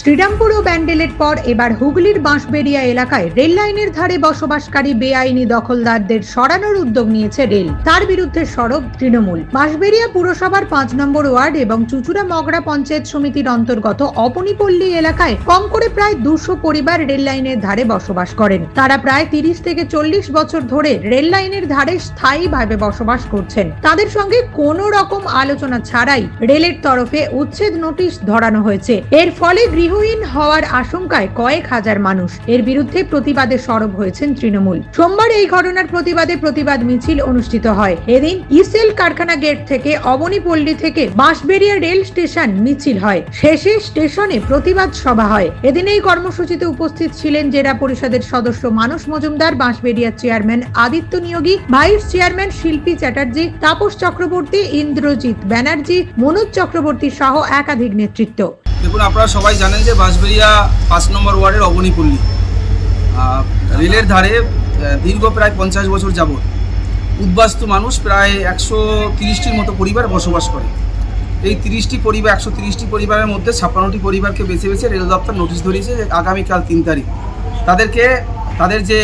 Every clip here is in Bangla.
শ্রীরামপুর ও ব্যান্ডেলের পর এবার হুগলির বাঁশবেড়িয়া এলাকায় রেল লাইনের ধারে বসবাসকারী বেআইনি দখলদারদের সরানোর উদ্যোগ নিয়েছে রেল। তার বিরুদ্ধে সরব তৃণমূল। বাঁশবেড়িয়া পুরসভার পাঁচ নম্বর ওয়ার্ড এবং চুচুড়া মগরা পঞ্চায়েত সমিতির অন্তর্গত অপনিপল্লী এলাকায় কম করে প্রায় দুশো পরিবার রেল লাইনের ধারে বসবাস করেন। তারা প্রায় তিরিশ থেকে চল্লিশ বছর ধরে রেল লাইনের ধারে স্থায়ীভাবে বসবাস করছেন। তাদের সঙ্গে কোনো রকম আলোচনা ছাড়াই রেলের তরফে উচ্ছেদ নোটিশ ধরানো হয়েছে। এর ফলে গৃহহীন হওয়ার আশঙ্কায় কয়েক হাজার মানুষ। এর বিরুদ্ধে প্রতিবাদে সরব হয়েছেন তৃণমূল। সোমবার এই ঘটনার প্রতিবাদে প্রতিবাদ মিছিল অনুষ্ঠিত হয়। এদিন ইসেল কারখানা গেট থেকে অবনীপল্লী থেকে বাঁশবেড়িয়া রেল স্টেশন মিছিল হয়। শেষে স্টেশনে প্রতিবাদ সভা হয়। এদিন এই কর্মসূচিতে উপস্থিত ছিলেন জেলা পরিষদের সদস্য Manas Majumdar, Bansberia chairman Aditya Niyogi, vice chairman Shilpi Chatterjee, Tapas Chakraborty, Indrajit Banerjee, Manoj Chakraborty সহ একাধিক নেতৃত্ব। দেখুন আপনারা সবাই জানেন যে বাঁশবেড়িয়া পাঁচ নম্বর ওয়ার্ডের অবনীপল্লী। রেলের ধারে দীর্ঘ প্রায় পঞ্চাশ বছর যাবৎ উদ্বাস্তু মানুষ প্রায় একশো তিরিশটির মতো পরিবার বসবাস করে। এই তিরিশটি পরিবার, একশো তিরিশটি পরিবারের মধ্যে ছাপ্পান্নটি পরিবারকে বেছে বেছে রেল দপ্তর নোটিশ ধরিয়েছে যে আগামীকাল তিন তারিখ। তাদেরকে, তাদের যে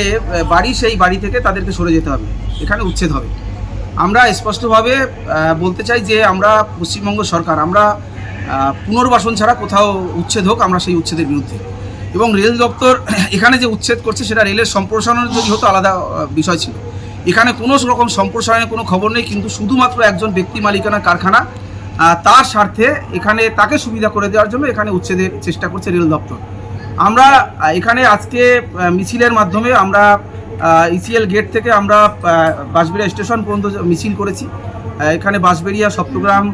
বাড়ি, সেই বাড়ি থেকে তাদেরকে সরে যেতে হবে। এখানে উচ্ছেদ হবে। আমরা স্পষ্টভাবে বলতে চাই যে আমরা পশ্চিমবঙ্গ সরকার, আমরা পুনর্বাসন ছাড়া কোথাও উচ্ছেদ হোক, আমরা সেই উচ্ছেদের বিরুদ্ধে। এবং রেল দপ্তর এখানে যে উচ্ছেদ করছে, সেটা রেলের সম্প্রসারণের যদি হতো আলাদা বিষয় ছিল। এখানে কোনো রকম সম্প্রসারণের কোনো খবর নেই, কিন্তু শুধুমাত্র একজন ব্যক্তি মালিকানা কারখানা তার স্বার্থে এখানে তাকে সুবিধা করে দেওয়ার জন্য এখানে উচ্ছেদের চেষ্টা করছে রেল দপ্তর। আমরা এখানে আজকে মিছিলের মাধ্যমে আমরা ইসিএল গেট থেকে আমরা বাঁশবেড়িয়া স্টেশন পর্যন্ত মিছিল করেছি। এখানে বাঁশবেড়িয়া, সপ্তগ্রাম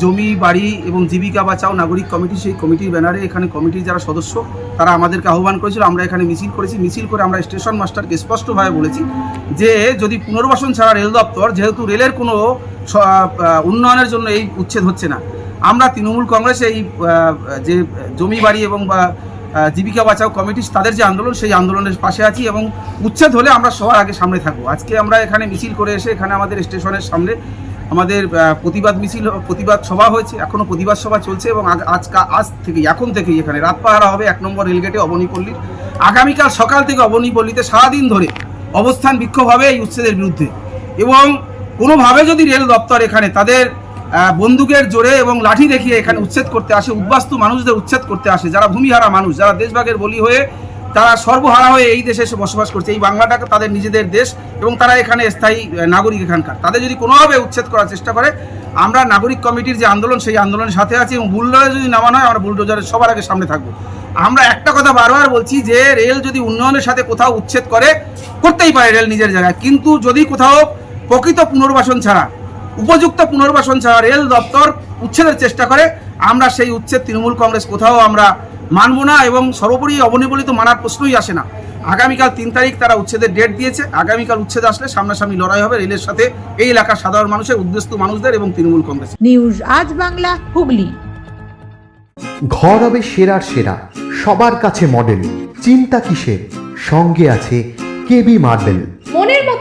জমি, বাড়ি এবং জীবিকা বাঁচাও নাগরিক কমিটি, সেই কমিটির ব্যানারে এখানে কমিটির যারা সদস্য, তারা আমাদেরকে আহ্বান করেছিল। আমরা এখানে মিছিল করেছি। মিছিল করে আমরা স্টেশন মাস্টারকে স্পষ্টভাবে বলেছি যে, যদি পুনর্বাসন ছাড়া রেল দপ্তর, যেহেতু রেলের কোনো উন্নয়নের জন্য এই উচ্ছেদ হচ্ছে না, আমরা তৃণমূল কংগ্রেস এই যে জমি, বাড়ি এবং বা জীবিকা বাঁচাও কমিটি, তাদের যে আন্দোলন, সেই আন্দোলনের পাশে আছি এবং উচ্ছেদ হলে আমরা সবার আগে সামনে থাকব। আজকে আমরা এখানে মিছিল করে এসে এখানে আমাদের স্টেশনের সামনে আমাদের প্রতিবাদ মিছিল, প্রতিবাদ সভা হয়েছে এখনও প্রতিবাদ সভা চলছে এবং আজ আজ থেকে এখন থেকেই এখানে রাত পাহারা হবে এক নম্বর রেলগেটে অবনীপল্লীর। আগামীকাল সকাল থেকে অবনীপল্লীতে সারাদিন ধরে অবস্থান বিক্ষোভ হবে এই উচ্ছেদের বিরুদ্ধে। এবং কোনোভাবে যদি রেল দপ্তর এখানে তাদের বন্দুকের জোরে এবং লাঠি দেখিয়ে এখানে উচ্ছেদ করতে আসে, উদ্বাস্তু মানুষদের উচ্ছেদ করতে আসে, যারা ভূমিহারা মানুষ, যারা দেশভাগের বলি হয়ে তারা সর্বহারা হয়ে এই দেশে এসে বসবাস করছে। এই বাংলাটাকে তাদের নিজেদের দেশ এবং তারা এখানে স্থায়ী নাগরিক এখানকার। তাদের যদি কোনোভাবে উচ্ছেদ করার চেষ্টা করে, আমরা নাগরিক কমিটির যে আন্দোলন, সেই আন্দোলনের সাথে আছি এবং বুলডোজার যদি নামানো হয়, আমরা বুলডোজারের সবার আগে সামনে থাকব। আমরা একটা কথা বারবার বলছি যে, রেল যদি উন্নয়নের সাথে কোথাও উচ্ছেদ করে, করতেই পারে রেল নিজের জায়গায়। কিন্তু যদি কোথাও প্রকৃত পুনর্বাসন ছাড়া উপযুক্ত পুনর্বাসন ছাড়া রেল দপ্তর উচ্ছেদের চেষ্টা করে। আমরা সেই উচ্ছেদ তৃণমূল কংগ্রেস কোথাও আমরা মানব না এবং সর্বোপরি অবনীবলিত মানার প্রশ্নই আসে না। আগামীকাল তিন তারিখ তারা উচ্ছেদের ডেট দিয়েছে। আগামীকাল উচ্ছেদ আসলে সামনাসামনি লড়াই হবে রেলের সাথে। এই এলাকার সাধারণ মানুষের উদ্দেশ্য মানুষদের এবং তৃণমূল কংগ্রেস। নিউজ আজ বাংলা হুগলি। ঘর হবে সেরার সেরা সবার কাছে মডেল চিন্তা কিসের? সঙ্গে আছে কেবি মার্বেল।